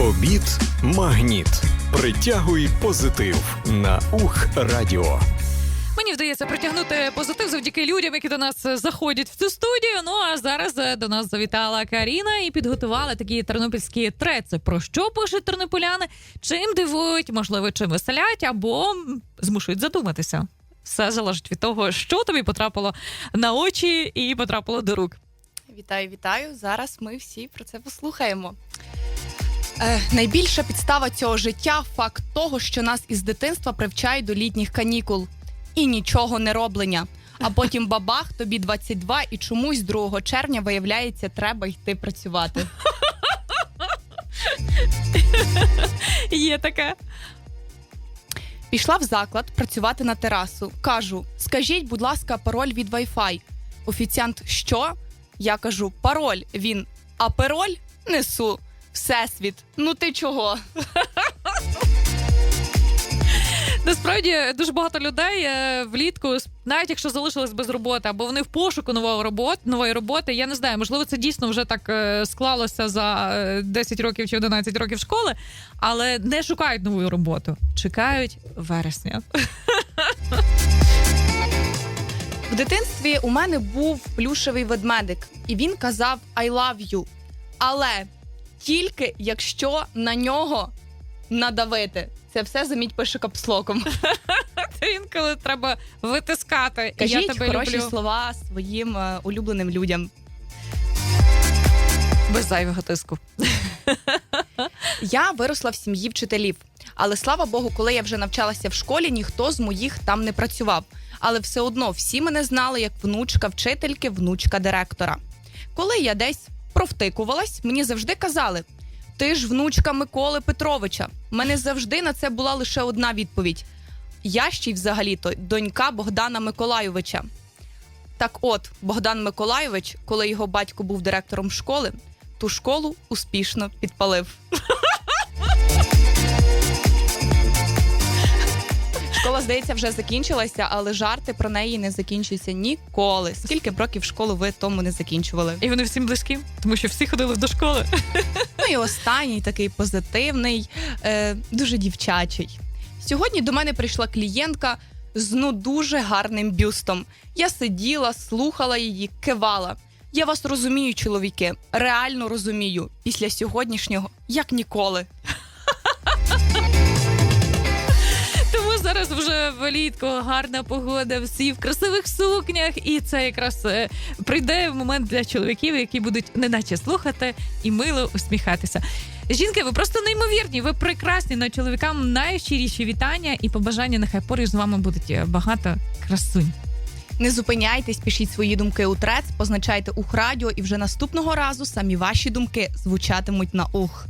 Обід магніт. Притягуй позитив на ух радіо. Мені вдається притягнути позитив завдяки людям, які до нас е, заходять в цю студію. Ну а зараз е, до нас завітала Каріна і підготувала такі тернопільські треці. Про що пишуть тернополяни? Чим дивують, можливо, чим веселять або змушують задуматися. Все залежить від того, що тобі потрапило на очі і потрапило до рук. Вітаю, вітаю. Зараз ми всі про це послухаємо. Е, найбільша підстава цього життя факт того, що нас із дитинства привчають до літніх канікул і нічого не роблення. А потім бабах, тобі 22, і чомусь 2 червня виявляється, треба йти працювати. Є таке. Пішла в заклад працювати на терасу. Кажу: скажіть, будь ласка, пароль від Wi-Fi. Офіціант, що? Я кажу, пароль. Він, а пароль несу. Всесвіт. Ну ти чого? Насправді дуже багато людей е, влітку, навіть якщо залишились без роботи, або вони в пошуку нової роботи, нової роботи. Я не знаю, можливо, це дійсно вже так е, склалося за е, 10 років чи 11 років школи, але не шукають нову роботу, чекають вересня. В дитинстві у мене був плюшевий ведмедик, і він казав I love you. Але тільки якщо на нього надавити. Це все заміть пише капслоком. Це інколи треба витискати. і я тебе хороші люблю слова своїм е, улюбленим людям. без зайвого тиску. Я виросла в сім'ї вчителів, але слава Богу, коли я вже навчалася в школі, ніхто з моїх там не працював. Але все одно всі мене знали як внучка вчительки, внучка директора. Коли я десь провтикувалась, мені завжди казали: ти ж внучка Миколи Петровича. У мене завжди на це була лише одна відповідь: я ще й взагалі-то донька Богдана Миколайовича. Так от, Богдан Миколайович, коли його батько був директором школи, ту школу успішно підпалив. Школа, здається, вже закінчилася, але жарти про неї не закінчуються ніколи. Скільки б років школу ви тому не закінчували? І вони всім близькі, тому що всі ходили до школи. Ну і останній такий позитивний, е, дуже дівчачий. Сьогодні до мене прийшла клієнтка з ну дуже гарним бюстом. Я сиділа, слухала її, кивала. Я вас розумію, чоловіки, реально розумію. Після сьогоднішнього, як ніколи. Вже влітку гарна погода, всі в красивих сукнях, і це якраз е, прийде момент для чоловіків, які будуть неначе слухати і мило усміхатися. Жінки, ви просто неймовірні, ви прекрасні на чоловікам найщиріші вітання і побажання. Нехай поруч з вами будуть е, багато красунь. Не зупиняйтесь, пишіть свої думки у трец, позначайте ух радіо, і вже наступного разу самі ваші думки звучатимуть на ух.